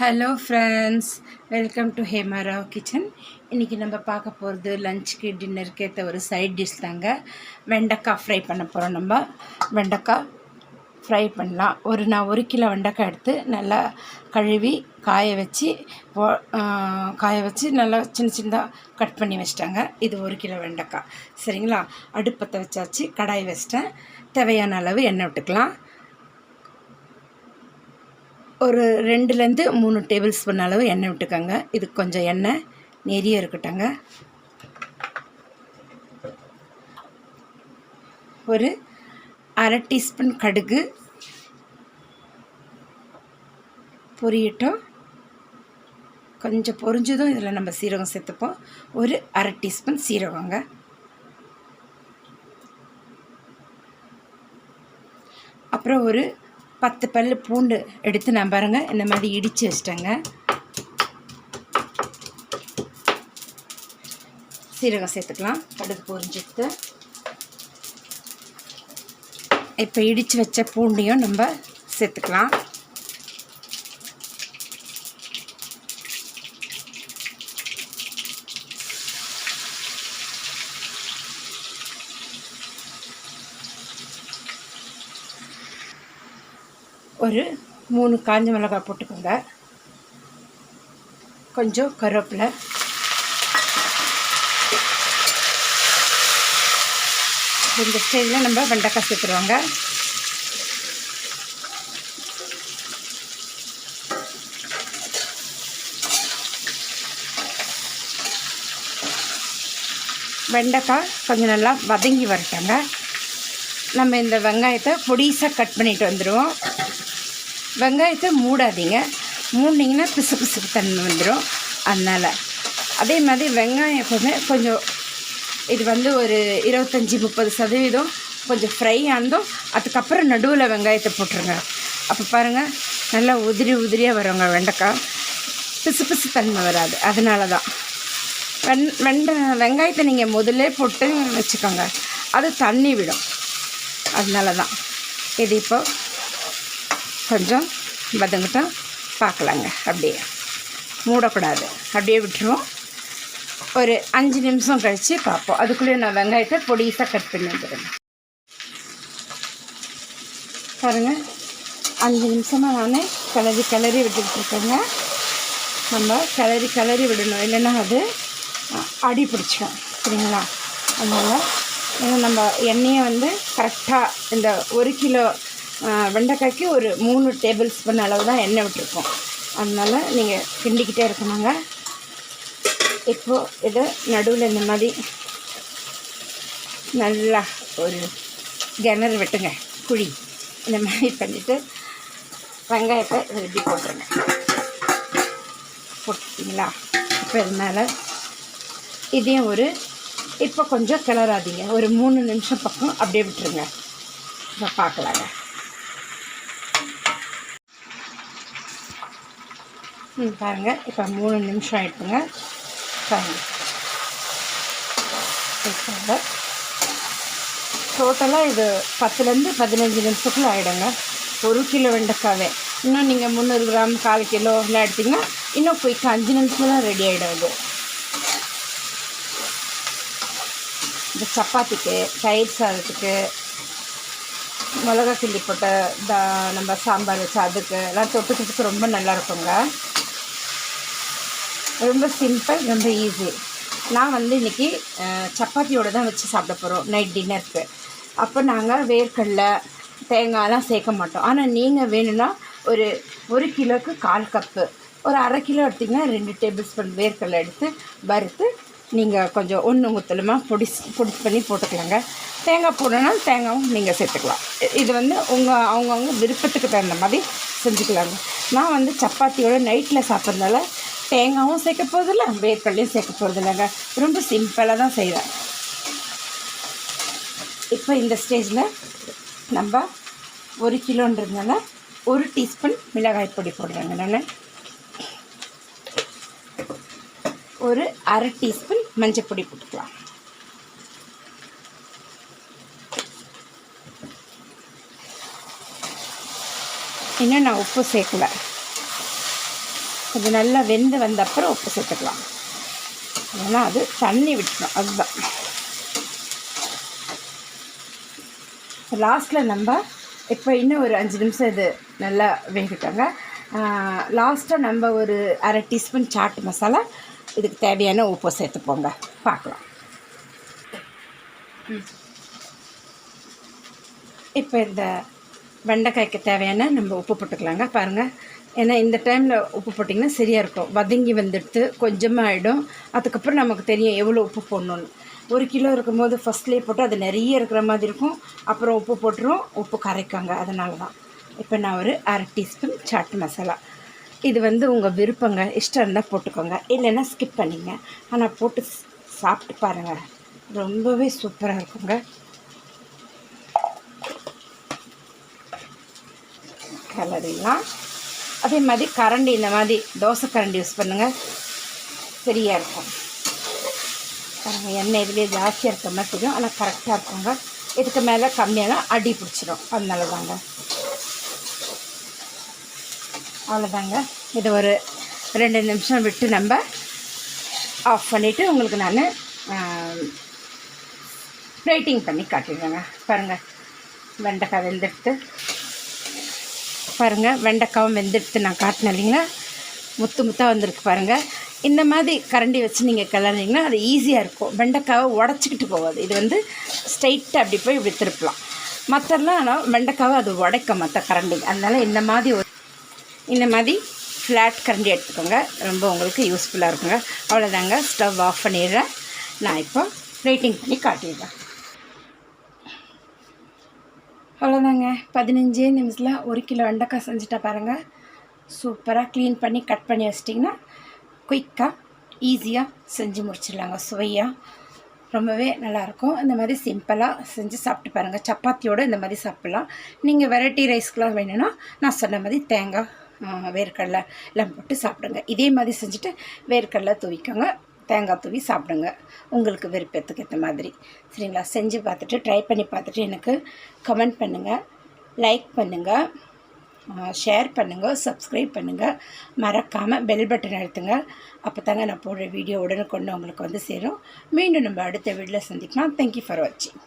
Hello friends welcome to Hema Rao kitchen இன்றைக்கி நம்ம பார்க்க போகிறது லஞ்சுக்கு டின்னருக்கு ஏற்ற ஒரு சைட் டிஷ் தாங்க. வெண்டைக்காய் ஃப்ரை பண்ண போகிறோம் நம்ம. வெண்டைக்காய் ஃப்ரை பண்ணலாம். ஒரு நான் ஒரு கிலோ வெண்டைக்காய் எடுத்து நல்லா கழுவி காய வச்சு காய வச்சு நல்லா சின்ன சின்னதாக கட் பண்ணி வச்சிட்டாங்க. இது ஒரு கிலோ வெண்டைக்காய். சரிங்களா? அடுப்பத்தை வச்சாச்சு. கடாய் வச்சிட்டேன். தேவையான அளவு எண்ணெய் விட்டுக்கலாம். ஒரு ரெண்டுலேருந்து மூணு டேபிள் ஸ்பூன் அளவு எண்ணெய் விட்டுக்கோங்க. இது கொஞ்சம் எண்ணெய் நெறிய இருக்கட்டங்க ஒரு அரை டீஸ்பூன் கடுகு பொரியட்டும். கொஞ்சம் பொரிஞ்சதும் இதில் நம்ம சீரகம் சேர்த்துப்போம். ஒரு அரை டீஸ்பூன் சீரகங்க. அப்புறம் ஒரு பத்து பல் பூண்டு எடுத்து நான் பாருங்கள் இந்த மாதிரி இடித்து வச்சிட்டேங்க. சீரகம் சேர்த்துக்கலாம் கடுகு பொரிஞ்சிட்டு இப்போ இடித்து வச்ச பூண்டையும் நம்ம சேர்த்துக்கலாம். ஒரு மூணு காஞ்ச மிளகாய் போட்டுக்கோங்க. கொஞ்சம் கருவேப்பிலை. இந்த ஸ்டைலில் நம்ம வெண்டைக்காய் சேர்த்துருவாங்க. வெண்டைக்காய் கொஞ்சம் நல்லா வதங்கி வரட்டாங்க. நம்ம இந்த வெங்காயத்தை பொடிசாக கட் பண்ணிட்டு வந்துடுவோம் வெங்காயத்தை மூடாதீங்க. மூடினீங்கன்னா பிசு பிசுப்பு தன்மை வந்துடும் அதனால் அதே மாதிரி வெங்காயம் எப்போவுமே கொஞ்சம் இது வந்து ஒரு இருபத்தஞ்சி முப்பது சதவீதம் கொஞ்சம் ஃப்ரை ஆனதும் அதுக்கப்புறம் நடுவில் வெங்காயத்தை போட்டுருங்க. அப்போ பாருங்கள் நல்லா உதிரி உதிரியாக வருங்க வெண்டைக்காய். பிசு பிசு தன்மை வராது. அதனால தான் வெண் வெண்டை வெங்காயத்தை நீங்கள் முதல்ல போட்டு வச்சுக்கோங்க. அது தண்ணி விடும். அதனால தான் இது இப்போ கொஞ்சம் வதங்கட்டும் பார்க்கலாங்க. அப்படியே மூடக்கூடாது. அப்படியே விட்டுருவோம். ஒரு அஞ்சு நிமிஷம் கழித்து பார்ப்போம். அதுக்குள்ளேயே நான் வெங்காயத்தை பொடிசாக கட் பண்ணி வந்துடுங்க பாருங்கள் அஞ்சு நிமிஷமாக நான் கிளறி கிளறி விட்டுக்கிட்டு இருக்கேங்க. நம்ம கிளறி கிளறி விடணும். இல்லைன்னா அது அடி பிடிச்சிடும். சரிங்களா? அதனால் ஏன்னா நம்ம எண்ணெயை வந்து கரெக்டாக இந்த ஒரு கிலோ வெண்டைக்காய்க்கு ஒரு மூணு டேபிள் ஸ்பூன் அளவு தான் எண்ணெய் விட்டுருக்கோம். அதனால் நீங்கள் கிண்டிக்கிட்டே இருக்கணுங்க. இப்போது இதை நடுவில் இந்த மாதிரி நல்லா ஒரு கிணறு வெட்டுங்க குழி. இந்த மாதிரி பண்ணிவிட்டு வெங்காயத்தை ரெடி போட்டுருங்க. போட்டுட்டிங்களா இப்போ இதனால் இதையும் ஒரு இப்போ கொஞ்சம் கிளறாதீங்க. ஒரு மூணு நிமிஷம் பக்கம் அப்படியே விட்டுருங்க. இப்போ பார்க்கலாங்க. பாருங்கள் இப்போ மூணு நிமிஷம் ஆகிடுங்க பாருங்க. டோட்டலாக இது பத்துலேருந்து பதினஞ்சு நிமிஷத்துக்குள்ள ஆகிடுங்க ஒரு கிலோ வெண்டைக்காவே. இன்னும் நீங்கள் முந்நூறு கிராம் கால் கிலோ எல்லாம் எடுத்திங்கன்னா இன்னும் குயிக்காக அஞ்சு நிமிஷத்துல தான் ரெடி ஆகிடும் இந்த சப்பாத்திக்கு தயிர் சாதத்துக்கு மிளகா கிள்ளி போட்ட நம்ம சாம்பார் வச்சு அதுக்கு எல்லாம் தொட்டுக்கிறதுக்கு ரொம்ப நல்லாயிருக்குங்க ரொம்ப சிம்பிள் ரொம்ப ஈஸி நான் வந்து இன்றைக்கி சப்பாத்தியோட தான் வச்சு சாப்பிட போகிறோம் நைட் டின்னருக்கு அப்போ நாங்கள் வேர்க்கடலை தேங்காயெலாம் சேர்க்க மாட்டோம். ஆனால் நீங்கள் வேணும்னா ஒரு ஒரு கிலோக்கு கால் கப்பு. ஒரு அரை கிலோ எடுத்திங்கன்னா ரெண்டு டேபிள் ஸ்பூன் வேர்க்கடலை எடுத்து வறுத்து நீங்கள் கொஞ்சம் ஒன்று முத்தலமாக பொடி பொடி பண்ணி போட்டுக்கலாங்க. தேங்காய் போடணும்னா தேங்காயும் நீங்கள் சேர்த்துக்கலாம். இது வந்து உங்கள் அவங்கவுங்க விருப்பத்துக்கு தகுந்த மாதிரி செஞ்சுக்கலாங்க. நான் வந்து சப்பாத்தியோட நைட்டில் சாப்பிட்றதால தேங்காவும் சேர்க்க போகிறதில்ல வேர்க்கடலையும் சேர்க்க போகிறதில்லங்க ரொம்ப சிம்பிளாக தான் செய்கிறேன் இப்போ இந்த ஸ்டேஜில் நம்ம ஒரு கிலோன்றதுனால ஒரு டீஸ்பூன் மிளகாய் பொடி போடுறேங்க நான். ஒரு அரை டீஸ்பூன் மஞ்சள் பொடி போட்டுக்கலாம். இன்னும் நான் உப்பு சேர்க்கல. கொஞ்சம் நல்லா வெந்து வந்த அப்புறம் உப்பு சேர்த்துக்கலாம். ஏன்னா அது தண்ணி விட்டுணும் அதுதான். லாஸ்ட்டில் நம்ம இப்போ இன்னும் ஒரு அஞ்சு நிமிஷம் இது நல்லா வேகட்டாங்க. லாஸ்ட்டாக நம்ம ஒரு அரை டீஸ்பூன் சாட் மசாலா இதுக்கு தேவையான உப்பு சேர்த்துப்போங்க. பார்க்கலாம். இப்போ இந்த வெண்டைக்காய்க்கு தேவையான நம்ம உப்பு போட்டுக்கலாங்க. பாருங்கள் ஏன்னா இந்த டைமில் உப்பு போட்டிங்கன்னா சரியாக இருக்கும். வதங்கி வந்துடுத்து கொஞ்சமாக ஆகிடும் அதுக்கப்புறம் நமக்கு தெரியும் எவ்வளோ உப்பு போடணுன்னு ஒரு கிலோ இருக்கும்போது ஃபஸ்ட்லேயே போட்டு அது நிறைய இருக்கிற மாதிரி இருக்கும். அப்புறம் உப்பு போட்டுரும். உப்பு கரைக்காங்க. அதனால தான் இப்போ நான் ஒரு அரை டீஸ்பூன் சாட் மசாலா இது வந்து உங்கள் விருப்பங்க. இஷ்டம் இருந்தால் போட்டுக்கோங்க. இல்லைன்னா ஸ்கிப் பண்ணிங்க. ஆனால் போட்டு சாப்பிட்டு பாருங்கள் ரொம்பவே சூப்பராக இருக்குங்க. கிளறிடலாம் அதே மாதிரி கரண்டி இந்த மாதிரி தோசை கரண்டி யூஸ் பண்ணுங்கள் சரியாக இருக்கும். பாருங்கள் எண்ணெய் இதுலேயே ஜாஸ்தியாக இருக்க மாதிரி தெரியும். ஆனால் கரெக்டாக இருக்குங்க. இதுக்கு மேலே கம்மியான அடி பிடிச்சிரும். அதனால தாங்க அவ்வளோதாங்க. இது ஒரு ரெண்டு நிமிஷம் விட்டு நம்ம ஆஃப் பண்ணிவிட்டு உங்களுக்கு நான் ப்ளேட்டிங் பண்ணி காட்டிடுறேங்க. பாருங்கள் வெண்டைக்காய் வெந்தெடுத்து. பாருங்கள் வெண்டைக்காவும் வெந்தெடுத்து நான் காட்டினேன் இல்லைங்களா? முத்து முத்தாக வந்திருக்கு பாருங்கள் இந்த மாதிரி கரண்டி வச்சு நீங்கள் கிளறிங்கன்னா அது ஈஸியாக இருக்கும். வெண்டைக்காவை உடச்சிக்கிட்டு போகாது. இது வந்து ஸ்ட்ரைட்டாக அப்படி போய் இப்படி திருப்பலாம் மற்றெல்லாம் ஆனால் வெண்டைக்காவை அது உடைக்கும் மற்ற கரண்டி. அதனால் இந்த மாதிரி ஒரு இந்த மாதிரி ஃப்ளாட் கரண்டி எடுத்துக்கோங்க. ரொம்ப உங்களுக்கு யூஸ்ஃபுல்லாக இருக்குங்க. அவ்வளோதாங்க ஸ்டவ் ஆஃப் பண்ணிடுறேன். நான் இப்போ ரைட்டிங் பண்ணி காட்டிடுறேன். அவ்வளோதாங்க பதினஞ்சே நிமிஷத்தில் ஒரு கிலோ வெண்டைக்காய் செஞ்சுட்டா பாருங்கள் சூப்பராக க்ளீன் பண்ணி கட் பண்ணி வச்சிட்டிங்கன்னா குயிக்காக ஈஸியாக செஞ்சு முடிச்சிடலாங்க. சுவையாக ரொம்பவே நல்லாயிருக்கும். இந்த மாதிரி சிம்பிளாக செஞ்சு சாப்பிட்டு பாருங்கள் சப்பாத்தியோடு இந்த மாதிரி சாப்பிட்லாம். நீங்கள் வெரைட்டி ரைஸ்க்கெலாம் வேணும்னா நான் சொன்ன மாதிரி தேங்காய் வேர்க்கடலை எல்லாம் போட்டு சாப்பிடுங்க. இதே மாதிரி செஞ்சுட்டு வேர்க்கடலை துவிக்கோங்க. தேங்காய் தூவி சாப்பிடுங்க. உங்களுக்கு விருப்பத்துக்கு ஏற்ற மாதிரி. சரிங்களா? செஞ்சு பார்த்துட்டு ட்ரை பண்ணி பார்த்துட்டு எனக்கு கமெண்ட் பண்ணுங்கள் லைக் பண்ணுங்கள் ஷேர் பண்ணுங்கள் சப்ஸ்கிரைப் பண்ணுங்கள் மறக்காமல் பெல் பட்டன் அழுத்துங்க. அப்போ தாங்க நான் போடுற வீடியோ உடனுக்கொண்டு உங்களுக்கு வந்து சேரும். மீண்டும் நம்ம அடுத்த வீடியோவில் சந்திக்கலாம். தேங்க்யூ ஃபார் வாட்சிங்